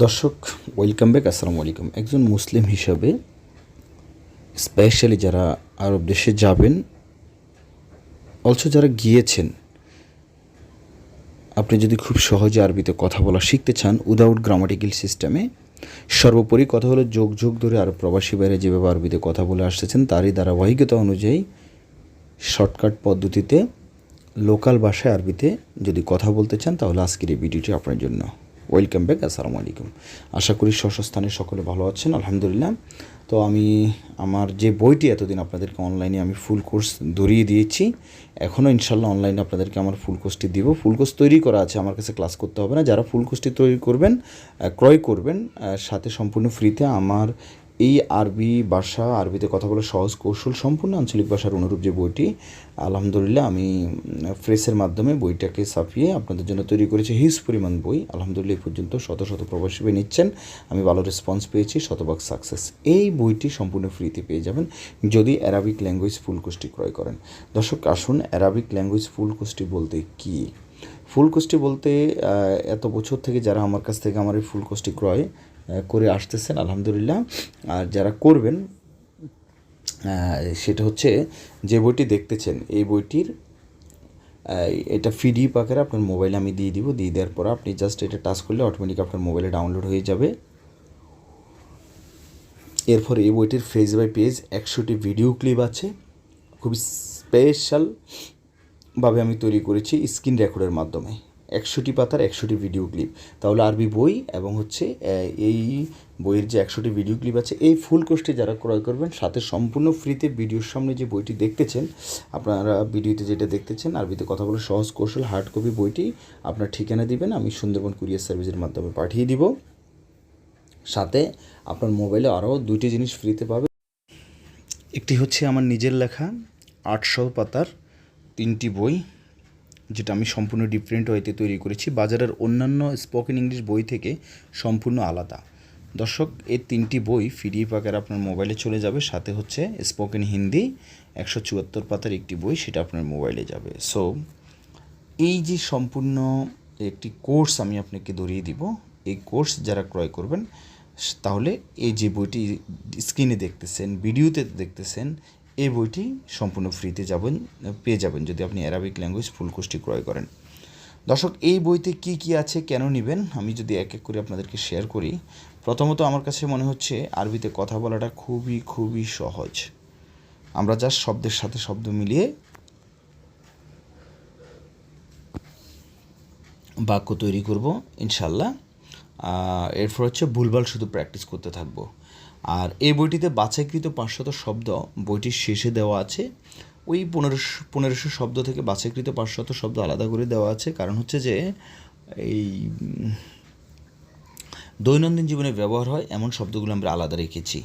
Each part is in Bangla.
দর্শক ওয়েলকাম ব্যাক আসসালামু আলাইকুম। একজন মুসলিম হিসাবে স্পেশালি যারা আরব দেশে যাবেন অলসো যারা গিয়েছেন, আপনি যদি খুব সহজে আরবিতে কথা বলা শিখতে চান উইদাউট গ্রামাটিক্যাল সিস্টেমে সর্বোপরি কথা হলো যোগ যোগ ধরে আর প্রবাসী বাইরে যেভাবে আরবিতে কথা বলে আসতেছেন, তারই ধারাবাহিকতা অনুযায়ী শর্টকাট পদ্ধতিতে লোকাল ভাষায় আরবিতে যদি কথা বলতে চান, তাহলে আজকের এই ভিডিওটি আপনার জন্য। ওয়েলকাম ব্যাক, আসসালামু আলাইকুম। আশা করি স্বস্থানে সকলে ভালো আছেন, আলহামদুলিল্লাহ। তো আমি আমার যে বইটি এতদিন আপনাদেরকে অনলাইনে আমি ফুল কোর্স ধরিয়ে দিয়েছি, এখনও ইনশাল্লাহ অনলাইনে আপনাদেরকে আমার ফুল কোর্সটি দিব। ফুল কোর্স তৈরি করা আছে, আমার কাছে ক্লাস করতে হবে না। যারা ফুল কোর্সটি তৈরি করবেন ক্রয় করবেন সাথে সম্পূর্ণ ফ্রিতে আমার এই আরবি ভাষা, আরবিতে কথা বলে সহজ কৌশল সম্পূর্ণ আঞ্চলিক ভাষার অনুরূপ যে বইটি, আলহামদুলিল্লাহ আমি ফ্রেসের মাধ্যমে বইটাকে ছাপিয়ে আপনাদের জন্য তৈরি করেছি। হিউজ পরিমাণ বই, আলহামদুলিল্লাহ পর্যন্ত শত শত প্রবাসী বই নিচ্ছেন। আমি ভালো রেসপন্স পেয়েছি, শতভাগ সাকসেস এই বইটি সম্পূর্ণ ফ্রিতে পেয়ে যাবেন যদি অ্যারাবিক ল্যাঙ্গুয়েজ ফুল কোর্সটি ক্রয় করেন। দর্শক, আসুন অ্যারাবিক ল্যাঙ্গুয়েজ ফুল কোর্সটি বলতে কী? ফুল কোর্সটি বলতে এত বছর থেকে যারা আমার কাছ থেকে আমার এই ফুল কোর্সটি ক্রয় করে আসতেছেন, আলহামদুলিল্লাহ। আর যারা করবেন সেটা হচ্ছে যে বইটি দেখতেছেন, এই বইটির এটা পিডিএফ আকারে আপনার মোবাইলে আমি দিয়ে দিব, দিয়ে দেওয়ার পর আপনি জাস্ট এটা টাচ করলে অটোমেটিক আপনার মোবাইলে ডাউনলোড হয়ে যাবে। এরপর এই বইটির পেজ বাই পেজ একশোটি ভিডিও ক্লিপ আছে। খুবই স্পেশালভাবে আমি তৈরি করেছি স্ক্রিন রেকর্ডের মাধ্যমে। একশোটি পাতার একশোটি ভিডিও ক্লিপ তাহলে আরবি বই এবং হচ্ছে এই বইয়ের যে একশোটি ভিডিও ক্লিপ আছে, এই ফুল কোর্সটি যারা ক্রয় করবেন, সাথে সম্পূর্ণ ফ্রিতে ভিডিওর সামনে যে বইটি দেখতেছেন, আপনারা ভিডিওতে যেটা দেখতেছেন, আরবিতে কথা বলে সহজ কৌশল হার্ড কপি বইটি আপনার ঠিকানা দিবেন, আমি সুন্দরবন কুরিয়ার সার্ভিসের মাধ্যমে পাঠিয়ে দিব। সাথে আপনার মোবাইলে আরও দুইটি জিনিস ফ্রিতে পাবে একটি হচ্ছে আমার নিজের লেখা, আটশো পাতার তিনটি বই। যেটা আমি সম্পূর্ণ ডিফারেন্ট ওয়েতে তৈরি করেছি। বাজারের অন্যান্য স্পোকেন ইংলিশ বই থেকে সম্পূর্ণ আলাদা। দর্শক এই তিনটি বই পিডিএফ আকারে আপনার মোবাইলে চলে যাবে। সাথে হচ্ছে স্পোকেন হিন্দি একশো চুয়াত্তর পাতার একটি বই সেটা আপনার মোবাইলে যাবে। সো এই যে সম্পূর্ণ একটি কোর্স আমি আপনাকে ধরিয়ে দিব, এই কোর্স যারা ক্রয় করবেন, তাহলে এই যে বইটি স্ক্রিনে দেখতেছেন ভিডিওতে দেখতেছেন এই বইটি সম্পূর্ণ ফ্রিতে যাবেন, পেয়ে যাবেন যদি আপনি অ্যারাবিক ল্যাঙ্গুয়েজ ফুল কোর্সটি ক্রয় করেন। দর্শক, এই বইতে কি কি আছে কেন নেবেন? আমি যদি এক এক করে আপনাদেরকে শেয়ার করি। প্রথমত আমার কাছে মনে হচ্ছে আরবিতে কথা বলাটা খুবই খুবই সহজ। আমরা জাস্ট শব্দের সাথে শব্দ মিলিয়ে বাক্য তৈরি করব ইনশাল্লাহ এরপর হচ্ছে ভুলভাল শুধু প্র্যাকটিস করতে থাকব। আর এই বইটিতে বাছাইকৃত পাঁচশত শব্দ বইটির শেষে দেওয়া আছে। ওই পনেরোশো পনেরোশো শব্দ থেকে বাছাইকৃত পাঁচশত শব্দ আলাদা করে দেওয়া আছে। কারণ হচ্ছে যে, এই, দৈনন্দিন জীবনে ব্যবহার হয়, এমন শব্দগুলো আমরা আলাদা রেখেছি।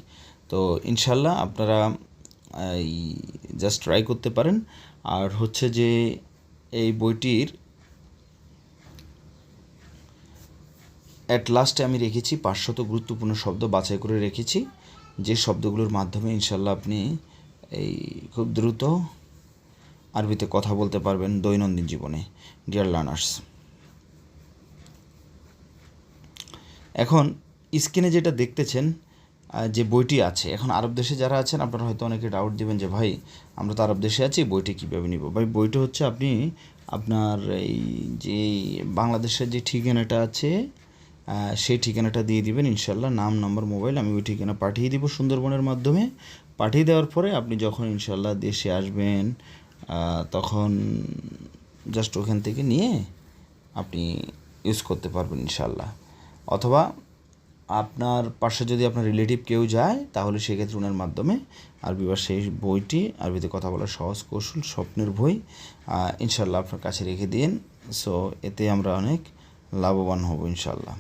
তো ইনশাল্লাহ আপনারা, এই জাস্ট ট্রাই করতে পারেন। আর হচ্ছে যে, এই বইটির অ্যাট লাস্টে আমি রেখেছি পাঁচশত গুরুত্বপূর্ণ শব্দ বাছাই করে রেখেছি। যে শব্দগুলোর মাধ্যমে ইনশাল্লাহ আপনি এই খুব দ্রুত আরবিতে কথা বলতে পারবেন দৈনন্দিন জীবনে। ডিয়ার লার্নার্স এখন স্ক্রিনে যেটা দেখতেছেন যে বইটি আছে, এখন আরব দেশে যারা আছেন, আপনারা হয়তো অনেকে ডাউট দিবেন যে, ভাই, আমরা তো আরব দেশে আছি, বইটি কীভাবে নিব? ভাই, বইটা হচ্ছে আপনি আপনার এই যে বাংলাদেশের যে ঠিকানাটা আছে সেই ঠিকানাটা দিয়ে দিবেন ইনশাল্লাহ নাম, নম্বর, মোবাইল আমি ওই ঠিকানা পাঠিয়ে দিব সুন্দরবনের মাধ্যমে। পাঠিয়ে দেওয়ার পরে আপনি যখন ইনশাল্লাহ দেশে আসবেন তখন জাস্ট ওখান থেকে নিয়ে আপনি ইউজ করতে পারবেন ইনশাল্লাহ অথবা আপনার পাশে যদি আপনার রিলেটিভ কেউ যায়, তাহলে সেক্ষেত্রে ওনার মাধ্যমে আরবি বা সেই বইটি, আরবিতে কথা বলার সহজ কৌশল, স্বপ্নের বই ইনশাল্লাহ আপনার কাছে রেখে দিন। সো এতে আমরা অনেক লাভবান হব ইনশাল্লাহ